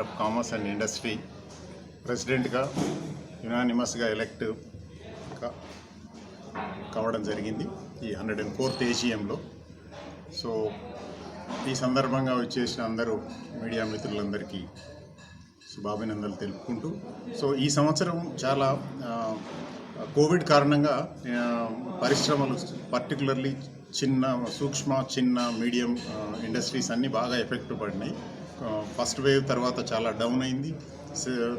Of commerce and industry ప్రెసిడెంట్గా యునానిమస్గా elect కావడం జరిగింది ఈ హండ్రెడ్ అండ్ ఫోర్త్ ఏషియంలో సో ఈ సందర్భంగా వచ్చేసిన అందరూ మీడియా మిత్రులందరికీ శుభాభినందనలు తెలుపుకుంటూ సో ఈ సంవత్సరం చాలా కోవిడ్ కారణంగా పరిశ్రమలు పర్టికులర్లీ చిన్న సూక్ష్మ చిన్న మీడియం ఇండస్ట్రీస్ అన్నీ బాగా ఎఫెక్ట్ పడినాయి. ఫస్ట్ వేవ్ తర్వాత చాలా డౌన్ అయింది.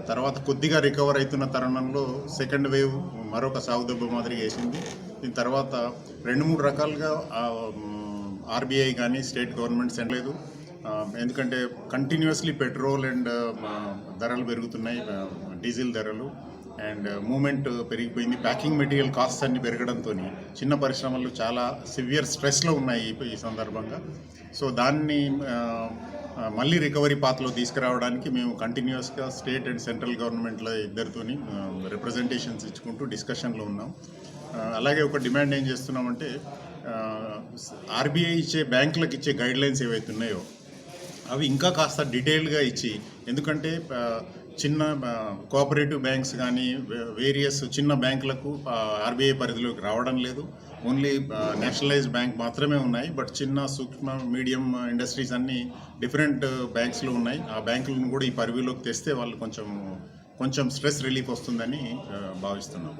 తర్వాత కొద్దిగా రికవర్ అవుతున్న తరుణంలో సెకండ్ వేవ్ మరొక సాగుదెబ్బ మాదిరిగా వేసింది. దీని తర్వాత రెండు మూడు రకాలుగా ఆర్బీఐ కానీ స్టేట్ గవర్నమెంట్స్ ఏం లేదు. ఎందుకంటే కంటిన్యూస్లీ పెట్రోల్ అండ్ ధరలు పెరుగుతున్నాయి. డీజిల్ ధరలు అండ్ మూమెంట్ పెరిగిపోయింది. ప్యాకింగ్ మెటీరియల్ కాస్ట్ అన్ని పెరగడంతో చిన్న పరిశ్రమలు చాలా సివియర్ స్ట్రెస్లో ఉన్నాయి ఈ- సందర్భంగా. సో దాన్ని మళ్ళీ రికవరీ పాత్లో తీసుకురావడానికి మేము కంటిన్యూస్గా స్టేట్ అండ్ సెంట్రల్ గవర్నమెంట్ల ఇద్దరితోని రిప్రజెంటేషన్స్ ఇచ్చుకుంటూ డిస్కషన్లో ఉన్నాం. అలాగే ఒక డిమాండ్ ఏం చేస్తున్నామంటే ఆర్బీఐ ఇచ్చే బ్యాంకులకు ఇచ్చే గైడ్లైన్స్ ఏవైతే ఉన్నాయో అవి ఇంకా కాస్త డీటెయిల్డ్గా ఇచ్చి ఎందుకంటే చిన్న కోఆపరేటివ్ బ్యాంక్స్ కానీ వేరియస్ చిన్న బ్యాంకులకు ఆర్బీఐ పరిధిలోకి రావడం లేదు. ఓన్లీ నేషనలైజ్డ్ బ్యాంక్ మాత్రమే ఉన్నాయి. బట్ చిన్న సూక్ష్మ మీడియం ఇండస్ట్రీస్ అన్నీ డిఫరెంట్ బ్యాంక్స్లో ఉన్నాయి. ఆ బ్యాంకులను కూడా ఈ పరిధిలోకి తెస్తే వాళ్ళు కొంచెం కొంచెం స్ట్రెస్ రిలీఫ్ వస్తుందని భావిస్తున్నాము భావిస్తున్నాం.